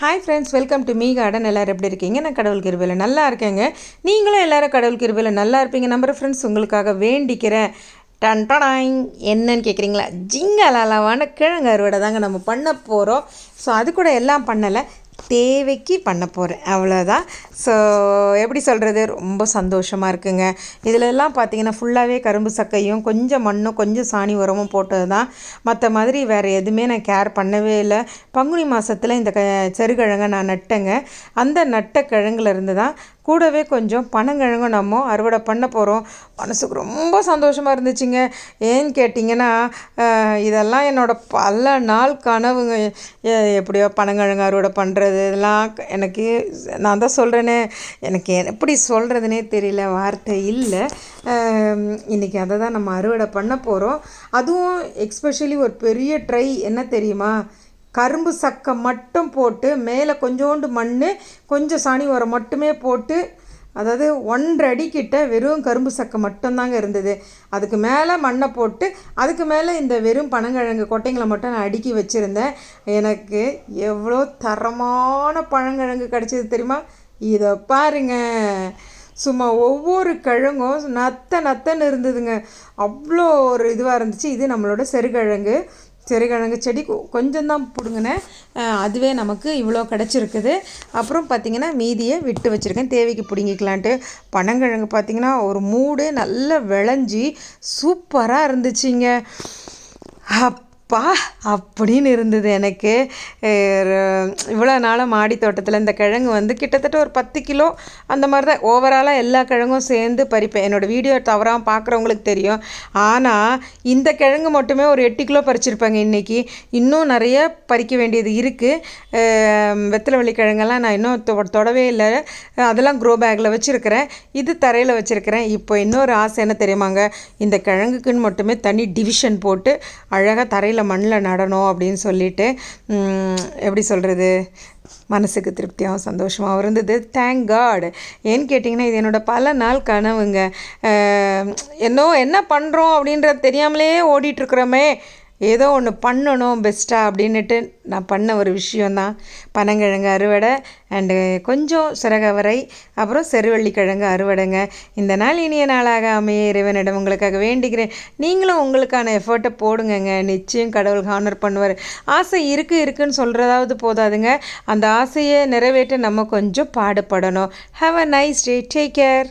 Hi friends welcome to me garden எல்லோரும் எப்படி இருக்கீங்க? நான் கடவுள் கிருபையில் நல்லா இருக்கேங்க. நீங்களும் எல்லோரும் கடவுள் கிருபையில் நல்லா இருப்பீங்க. நம்பர் ஃப்ரெண்ட்ஸ் உங்களுக்காக வேண்டிக்கிறேன். டன் டடாய் என்னன்னு கேட்குறீங்களா ஜிங்கலாலாவான கிழங்கு அறுவடை தாங்க நம்ம பண்ண போகிறோம் ஸோ அது கூட எல்லாம் பண்ணலை. தேவைக்கு பண்ண போகிறேன் அவ்வளோதான் ஸோ எப்படி சொல்கிறது ரொம்ப சந்தோஷமாக இருக்குங்க. இதிலெல்லாம் பார்த்தீங்கன்னா ஃபுல்லாகவே கரும்பு சக்கையும் கொஞ்சம் மண்ணும் கொஞ்சம் சாணி உரமும் போட்டது தான் மற்ற மாதிரி வேறு எதுவுமே நான் கேர் பண்ணவே இல்லை. பங்குனி மாதத்தில் இந்த க செருகிழங்கை நான் நட்டேங்க. அந்த நட்ட கிழங்குலேருந்து தான் கூடவே கொஞ்சம் பனங்கிழங்கும் நம்ம அறுவடை பண்ண போகிறோம் மனசுக்கு ரொம்ப சந்தோஷமாக இருந்துச்சுங்க. ஏன்னு கேட்டிங்கன்னா இதெல்லாம் என்னோடய பல நாள் கனவுங்க. எப்படியோ பனங்கிழங்கு அறுவடை பண்ணுறது இதெல்லாம் எனக்கு நான் தான் சொல்கிறேனே எனக்கு எப்படி சொல்கிறதுனே தெரியல வார்த்தை இல்லை. இன்றைக்கி அதை தான் நம்ம அறுவடை பண்ண போகிறோம் அதுவும் எக்ஸ்பெஷலி ஒரு பெரிய ட்ரை என்ன தெரியுமா? கரும்பு சக்கை மட்டும் போட்டு மேலே கொஞ்சோண்டு மண் கொஞ்சம் சாணி உரம் மட்டுமே போட்டு அதாவது ஒன்றரை அடிக்கிட்ட வெறும் கரும்பு சக்கை மட்டும்தாங்க இருந்தது. அதுக்கு மேலே மண்ணை போட்டு அதுக்கு மேலே இந்த வெறும் பனங்கிழங்கு கொட்டைங்களை மட்டும் நான் அடுக்கி வச்சுருந்தேன். எனக்கு எவ்வளோ தரமான பழங்கிழங்கு கிடச்சிது தெரியுமா? இதை பாருங்க. சும்மா ஒவ்வொரு கிழங்கும் நத்த நத்தன்னு இருந்ததுங்க. அவ்வளோ ஒரு இதுவாக இருந்துச்சு. இது நம்மளோட செருகிழங்கு. சிறுகிழங்கு செடி கொஞ்சம் தான் பிடுங்கினேன். அதுவே நமக்கு இவ்வளோ கிடச்சிருக்குது. அப்புறம் பார்த்திங்கன்னா மீதியை விட்டு வச்சுருக்கேன். தேவைக்கு பிடுங்கிக்கலான்ட்டு. பனங்கிழங்கு பார்த்திங்கன்னா ஒரு மூடு நல்லா விளைஞ்சி சூப்பராக இருந்துச்சுங்க. அப் அப்பா அப்படின்னு இருந்தது எனக்கு. இவ்வளோ நாளாக மாடி தோட்டத்தில் இந்த கிழங்கு வந்து கிட்டத்தட்ட ஒரு பத்து கிலோ அந்த மாதிரி தான் ஓவராலாக எல்லா கிழங்கும் சேர்ந்து பறிப்பேன். என்னோடய வீடியோ தவறாமல் பார்க்குறவங்களுக்கு தெரியும். ஆனால் இந்த கிழங்கு மட்டுமே ஒரு எட்டு கிலோ பறிச்சிருப்பாங்க இன்றைக்கி இன்னும் நிறைய பறிக்க வேண்டியது இருக்குது வெத்தலை கிழங்கெல்லாம் நான் இன்னும் தொ தொடவே இல்லை. அதெல்லாம் க்ரோ பேக்கில் வச்சுருக்கிறேன். இது தரையில் வச்சுருக்கிறேன். இப்போ இன்னொரு ஆசை என்ன தெரியுமாங்க? இந்த கிழங்குக்குன்னு மட்டுமே தனி டிவிஷன் போட்டு அழகாக தரையில் மண்ணில் மண்ணில் நடணும் அப்படின்னு சொல்லிட்டு எப்படி சொல்கிறது மனசுக்கு திருப்தியாகவும் சந்தோஷமாகவும் இருந்தது. தேங்க் காட் ஏன்னு கேட்டிங்கன்னா இது என்னோடய பல நாள் கனவுங்க. என்னோ என்ன பண்ணுறோம் அப்படின்றது தெரியாமலே ஓடிட்டுருக்குறோமே ஏதோ ஒன்று பண்ணணும் பெஸ்ட்டாக அப்படின்னுட்டு நான் பண்ண ஒரு விஷயந்தான் பனங்கிழங்கு அறுவடை அண்டு கொஞ்சம் சிறகவரை அப்புறம் செருவள்ளிக்கிழங்கு அறுவடைங்க. இந்த நாள் இனிய நாளாக அமைய இறைவனிடம் உங்களுக்காக வேண்டிக்கிறேன் நீங்களும் உங்களுக்கான எஃபர்ட்டை போடுங்கங்க. நிச்சயம் கடவுள் ஹானர் பண்ணுவார். ஆசை இருக்குது இருக்குன்னு சொல்கிறதாவது போதாதுங்க. அந்த ஆசையை நிறைவேற்ற நம்ம கொஞ்சம் பாடுபடணும். Have a nice day take care